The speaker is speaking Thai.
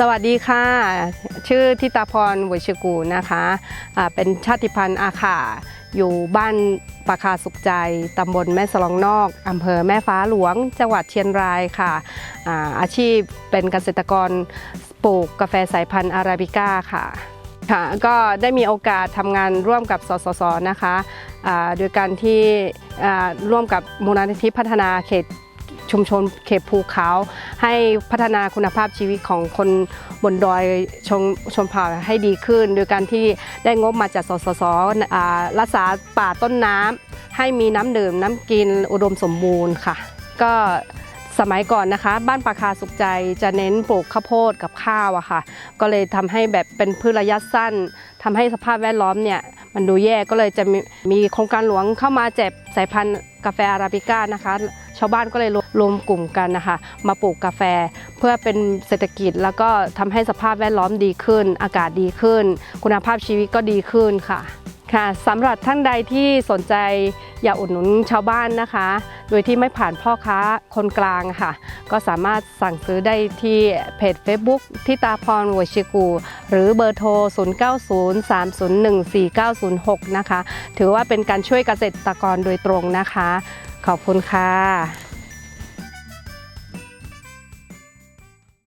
สวัสดีค่ะ ชื่อทิตาพรวชกูนะคะอ่าเป็นชาติพันธุ์อาขาอยู่บ้านปาคาสุขใจ ตำบลแม่สลองนอกอำเภอแม่ฟ้าหลวง จังหวัดเชียงรายค่ะอาอาชีพเป็นเกษตรกรปลูกกาแฟสายพันธุ์อาราบิก้าค่ะค่ะก็ได้มีโอกาสทำงานร่วมกับสสสนะคะโดยการที่ร่วมกับมูลนิธิพัฒนาเขต ชุมชนเขตภูเขาให้พัฒนาคุณภาพชีวิตของคนบนดอยชนชนเผ่าให้ดีขึ้น โดยการที่ได้งบมาจากสสสรักษาป่าต้นน้ำให้มีน้ำดื่มน้ำกินอุดมสมบูรณ์ค่ะ ก็สมัยก่อนนะคะ บ้านปาคาสุขใจจะเน้นปลูกข้าวโพดกับข้าวอะค่ะ ก็เลยทำให้แบบเป็นพืชระยะสั้นทำให้สภาพแวดล้อมเนี่ยมันดูแย่ก็เลยจะมีมีโครงการหลวงเข้ามาแจกสายพันธุ์กาแฟอาราบิก้านะคะ ชาวบ้านก็เลยรวมรวมกลุ่มกันนะคะมาปลูกกาแฟ เพื่อเป็นเศรษฐกิจแล้วก็ทำให้สภาพแวดล้อมดีขึ้น อากาศดีขึ้น คุณภาพชีวิตก็ดีขึ้นค่ะค่ะสำหรับท่านใดที่สนใจอยากอุดหนุนชาวบ้านนะคะ โดยที่ไม่ผ่านพ่อค้าคนกลางค่ะ ก็สามารถสั่งซื้อได้ที่เพจ Facebook ที่ตาพรวชิกู หรือเบอร์โทร 0903014906 นะคะ ถือว่าเป็นการช่วยเกษตรกรโดยตรงนะคะ ขอบคุณค่ะ